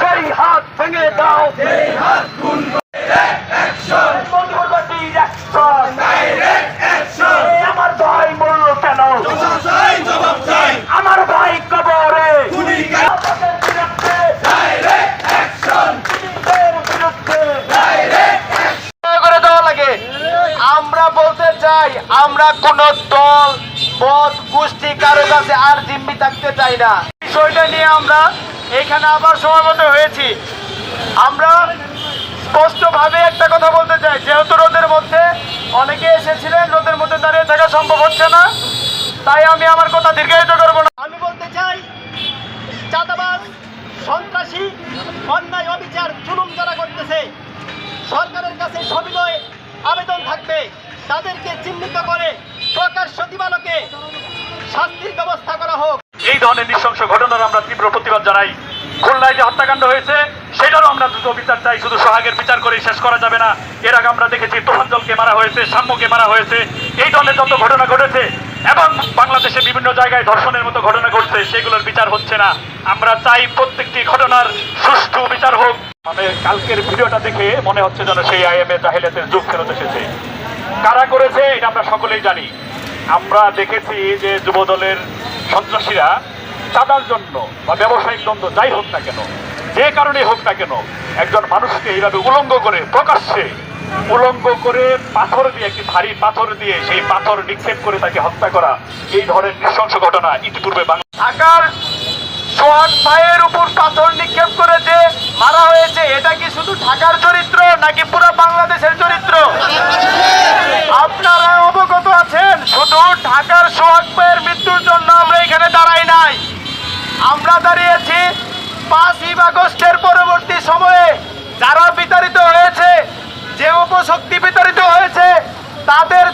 সেই হাত ভেঙে দাও। মধুমতি action! আমার ভাই মরল কেন? আমার ভাই কবরে। আমাদের বিরুদ্ধে। পুলিশের বিরুদ্ধে। করে দেওয়া লাগে। আমরা বলতে চাই আমরা কোন দল পদ গোষ্ঠী কারও কাছে আর জিম্মি থাকতে চাই না। বিষয়টা নিয়ে আমরা এখানে আবার সমাবেত হয়েছি। আমরা স্পষ্টভাবে একটা কথা বলতে চাই, যেহেতু রোদের মধ্যে অনেকে এসেছিলেন, রোদের মধ্যে দাঁড়িয়ে থাকা সম্ভব হচ্ছে না, তাই আমি আমার কথা দীর্ঘায়িত করব না। আমি বলতে চাই, চাঁদাবাজ, সন্ত্রাসী, অন্যায়, অবিচার জুলুম যারা করতেছে, সরকারের কাছে সবিনয় আবেদন থাকবে। তাদেরকে চিহ্নিত করে প্রকাশ্য দিবালোকে শাস্তির ব্যবস্থা ধরনের নৃশংস ঘটনার আমরা তীব্র প্রতিবাদ জানাই। খুলনায় যে হত্যাকাণ্ড হয়েছে, সেটারও আমরা দ্রুত বিচার চাই। শুধু সোহাগের বিচার করে শেষ করা যাবে না। এর আগে আমরা দেখেছি তোফাঞ্জলকে মারা হয়েছে, সাম্যকে মারা হয়েছে। এই ধরনের যত ঘটনা ঘটেছে এবং বাংলাদেশে বিভিন্ন জায়গায় ধর্ষণের মতো ঘটনা ঘটছে, সেগুলোর বিচার হচ্ছে না। আমরা চাই প্রত্যেকটি ঘটনার সুষ্ঠু বিচার হোক। মানে কালকের ভিডিওটা দেখে মনে হচ্ছে যেন সেই আইএমএ জাহিলাতের যুগ ফেরত এসেছে। কারা করেছে, এটা আমরা সকলেই জানি। আমরা দেখেছি যে যুবদলের সন্ত্রাসীরা চাঁদার জন্য বা ব্যবসায়িক দ্বন্দ্ব যাই হোক না কেন, যে কারণে হোক না কেন, একজন মানুষকে এইভাবে উলঙ্গ করে প্রকাশ্যে, উলঙ্গ করে পাথর দিয়ে, একটি ভারী পাথর দিয়ে সেই পাথর নিক্ষেপ করে তাকে হত্যা করা, এই ধরনের নৃশংস ঘটনা ইতিপূর্বে ঢাকার সোহাগ ভাইয়ের উপর পাথর নিক্ষেপ করে যে মারা হয়েছে, এটা কি শুধু ঢাকার চরিত্র নাকি পুরো বাংলাদেশের চরিত্র? আপনারা অবগত আছেন, শুধু ঢাকার সোহাগ ভাইয়ের মৃত্যুর জন্য আমরা এখানে দাঁড়াই নাই আমরা দাঁড়িয়েছি পাঁচই আগস্টের পরবর্তী সময়ে যারা বিতাড়িত হয়েছে যে উপশক্তি বিতাড়িত হয়েছে তাদের